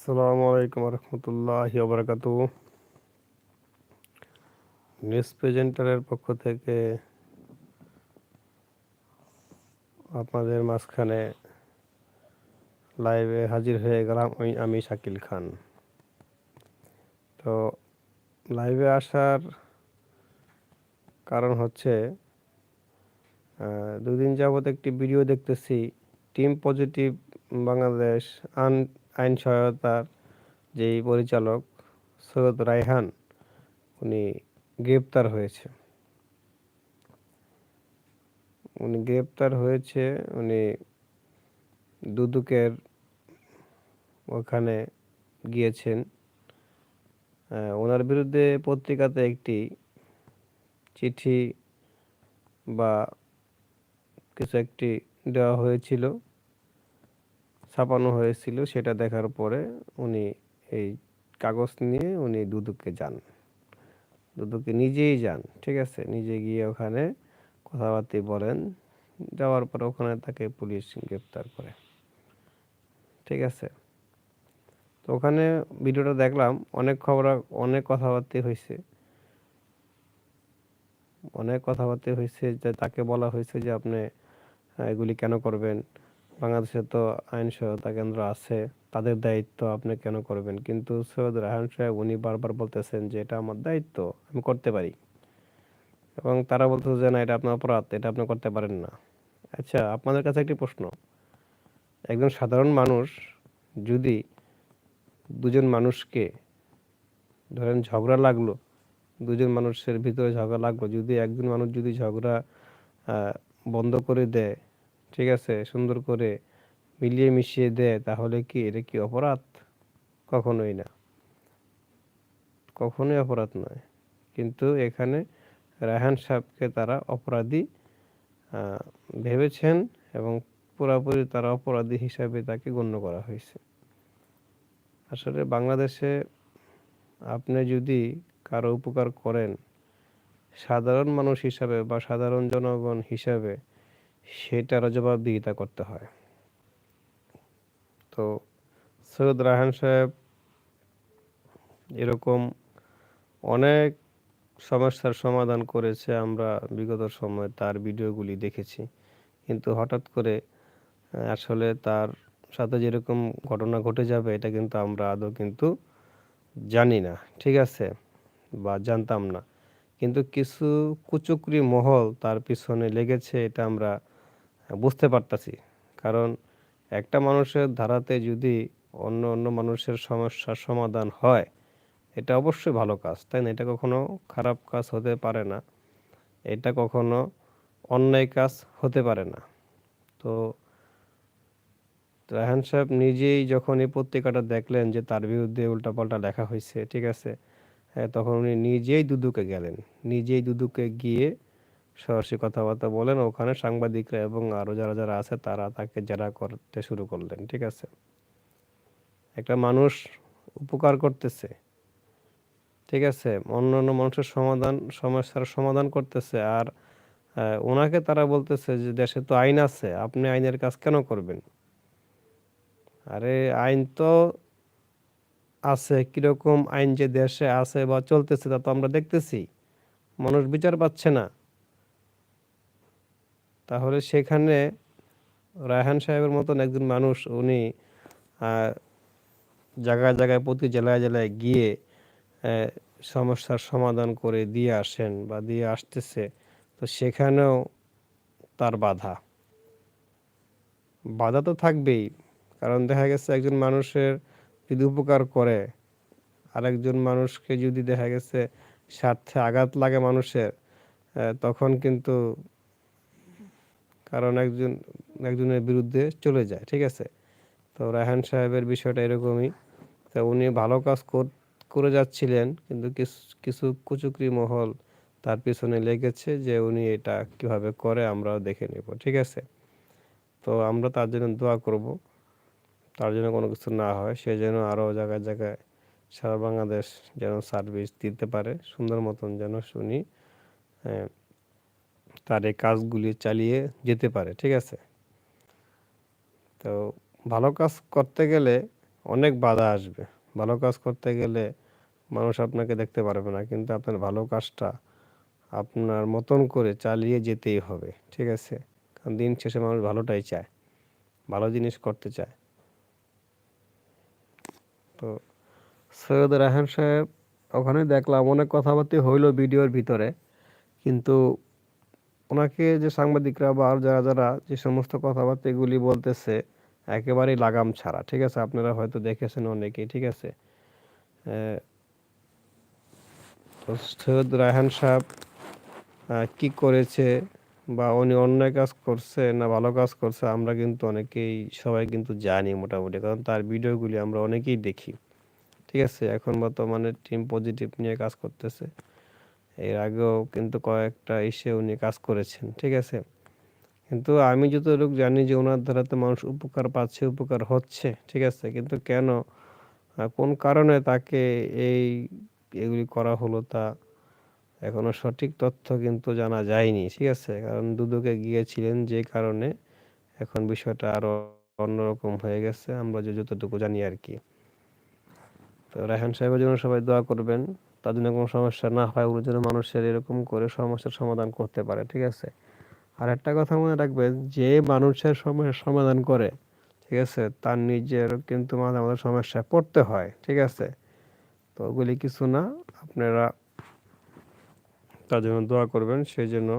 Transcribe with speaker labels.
Speaker 1: আসসালামু আলাইকুম রহমতুল্লাহ বারকাত নিউজ প্রেজেন্টারের পক্ষ থেকে আপনাদের মাঝখানে লাইভে হাজির হয়ে গেলাম ওই আমি শাকিল খান। তো লাইভে আসার কারণ হচ্ছে দুদিন যাবৎ একটি ভিডিও দেখতেছি, টিম পজিটিভ, বাংলাদেশ আন আইন সহায়তার যেই পরিচালক সৈয়দ রায়হান, উনি গ্রেপ্তার হয়েছে। উনি গ্রেপ্তার হয়েছে, উনি দুদুকের ওখানে গিয়েছেন। ওনার বিরুদ্ধে পত্রিকাতে একটি চিঠি বা কিছু একটি দেওয়া হয়েছিল। ছাপানো হয়েছিল সেটা দেখার পরে উনি এই কাগজ নিয়ে উনি দুদুকে যান। দুদুকে নিজেই যান, ঠিক আছে? নিজে গিয়ে ওখানে কথাবার্তা বলেন। যাওয়ার পর ওখানে তাকে পুলিশ গ্রেপ্তার করে, ঠিক আছে? তো ওখানে ভিডিওটা দেখলাম, অনেক খবর, অনেক কথাবার্তা হয়েছে। অনেক কথাবার্তা হয়েছে যে তাকে বলা হয়েছে যে আপনি এগুলি কেন করবেন? বাংলাদেশে তো আইন সহায়তা কেন্দ্র আছে, তাদের দায়িত্ব আপনি কেন করবেন? কিন্তু সৈয়দ রাহান সাহেব উনি বারবার বলতেছেন যে এটা আমার দায়িত্ব, আমি করতে পারি। এবং তারা বলতেছে যে না, এটা আপনার অপরাধ, এটা আপনি করতে পারেন না। আচ্ছা আপনাদের কাছে একটি প্রশ্ন। একজন সাধারণ মানুষ যদি দুজন মানুষকে ধরেন ঝগড়া লাগল, দুজন মানুষের ভিতরে ঝগড়া লাগল, যদি একজন মানুষ যদি ঝগড়া বন্ধ করে দেয় ঠিক আছে, সুন্দর করে মিলিয়ে মিশিয়ে দেয় তাহলে কি এটা কি অপরাধ? কখনোই না। কখনোই অপরাধ নয়। কিন্তু এখানে রায়হান সাহেবকে তারা অপরাধী ভেবেছেন এবং পুরাপুরি তারা অপরাধী হিসাবে তাকে গণ্য করা হয়েছে। আসলে বাংলাদেশে আপনি যদি কারও উপকার করেন, সাধারণ মানুষ হিসাবে বা সাধারণ জনগণ হিসাবে সেটারও জবাবদিহিতা করতে হয়। তো সৈয়দ রাহান সাহেব এরকম অনেক সমস্যার সমাধান করেছে, আমরা বিগত সময়ে তার ভিডিওগুলি দেখেছি। কিন্তু হঠাৎ করে আসলে তার সাথে যেরকম ঘটনা ঘটে যাবে, এটা কিন্তু আমরা আদৌ কিন্তু জানি না, ঠিক আছে? বা জানতাম না। কিন্তু কিছু কুচুকরি মহল তার পিছনে লেগেছে, এটা আমরা বুঝতে পারতাছি। কারণ একটা মানুষের ধারাতে যদি অন্য অন্য মানুষের সমস্যার সমাধান হয়, এটা অবশ্যই ভালো কাজ, তাই না? এটা কখনো খারাপ কাজ হতে পারে না। এটা কখনো অন্যায় কাজ হতে পারে না। তো রায়হান সাহেব নিজেই যখন এই পত্রিকাটা দেখলেন যে তার বিরুদ্ধে উল্টাপাল্টা লেখা হয়েছে, ঠিক আছে? তখন উনি নিজেই দুদুকে গেলেন। নিজেই দুদুকে গিয়ে সরাসরি কথাবার্তা বলেন, ওখানে সাংবাদিকরা এবং আরও যারা যারা আছে তারা তাকে জেরা করতে শুরু করলেন, ঠিক আছে? একটা মানুষ উপকার করতেছে, ঠিক আছে? অন্য অন্য মানুষের সমাধান, সমস্যার সমাধান করতেছে আর ওনাকে তারা বলতেছে যে দেশে তো আইন আছে, আপনি আইনের কাজ কেন করবেন? আরে, আইন তো আছে, কীরকম আইন যে দেশে আছে বা চলতেছে তা তো আমরা দেখতেছি। মানুষ বিচার পাচ্ছে না। তাহলে সেখানে রায়হান সাহেবের মতন একজন মানুষ উনি জায়গায় জায়গায় প্রতি জেলায় জেলায় গিয়ে সমস্যার সমাধান করে দিয়ে আসেন বা দিয়ে আসতেছে, তো সেখানেও তার বাধা। বাধা তো থাকবেই, কারণ দেখা গেছে একজন মানুষের যদি উপকার করে, আরেকজন মানুষকে যদি দেখা গেছে স্বার্থে আঘাত লাগে মানুষের তখন কিন্তু কারণ একজন, একজনের বিরুদ্ধে চলে যায়, ঠিক আছে? তো রায়হান সাহেবের বিষয়টা এরকমই। তো উনি ভালো কাজ করে যাচ্ছিলেন, কিন্তু কিছু কিছু কুচুকরি মহল তার পিছনে লেগেছে যে উনি এটা কীভাবে করে আমরাও দেখে নেব, ঠিক আছে? তো আমরা তার জন্য দোয়া করব। তার জন্য কোনো কিছু না হয়, সে যেন আরও জায়গায় জায়গায় সারা বাংলাদেশ যেন সার্ভিস দিতে পারে, সুন্দর মতন যেন শুনি তার এই কাজগুলি চালিয়ে যেতে পারে, ঠিক আছে? তো ভালো কাজ করতে গেলে অনেক বাধা আসবে। ভালো কাজ করতে গেলে মানুষ আপনাকে দেখতে পারবে না, কিন্তু আপনার ভালো কাজটা আপনার মতন করে চালিয়ে যেতেই হবে, ঠিক আছে? কারণ দিন শেষে মানুষ ভালোটাই চায়, ভালো জিনিস করতে চায়। তো সৈয়দ রায়হান সাহেব, ওখানে দেখলাম অনেক কথাবার্তা হইল ভিডিওর ভিতরে, কিন্তু ওনাকে যে সাংবাদিকরা বা যারা যারা যে সমস্ত কথাবার্তা এগুলি বলতেছে, একেবারেই লাগাম ছাড়া, ঠিক আছে? আপনারা হয়তো দেখেছেন অনেকেই, ঠিক আছে? সৈয়দ রায়হান সাহেব কি করেছে বা উনি অন্যায় কাজ করছে না ভালো কাজ করছে, আমরা কিন্তু অনেকেই, সবাই কিন্তু জানি মোটামুটি, কারণ তার ভিডিওগুলি আমরা অনেকেই দেখি, ঠিক আছে? এখন বর্তমানে টিম পজিটিভ নিয়ে কাজ করতেছে। এর আগেও কিন্তু কয়েকটা ইসে উনি কাজ করেছেন, ঠিক আছে? কিন্তু আমি যতটুকু জানি যে ওনার দ্বারা তো মানুষ উপকার পাচ্ছে, উপকার হচ্ছে, ঠিক আছে? কিন্তু কেন? কোন কারণে তাকে এই এগুলি করা হলো তা এখনও সঠিক তথ্য কিন্তু জানা যায়নি, ঠিক আছে? কারণ দুদকে গিয়েছিলেন যে কারণে এখন বিষয়টা আরও অন্যরকম হয়ে গেছে, আমরা যে যতটুকু জানি আর কি। তো রায়হান সাহেবের জন্য সবাই দোয়া করবেন। তার জন্য কোনো সমস্যা না হয় ওর জন্য মানুষের এরকম করে সমস্যার সমাধান করতে পারে, ঠিক আছে? আর একটা কথা মনে রাখবেন যে মানুষের সমস্যার সমাধান করে, ঠিক আছে, তার নিজের কিন্তু মাঝে মাঝে সমস্যায় পড়তে হয়, ঠিক আছে? তো ওগুলি কিছু না, আপনারা তার জন্য দোয়া করবেন, সেই জন্য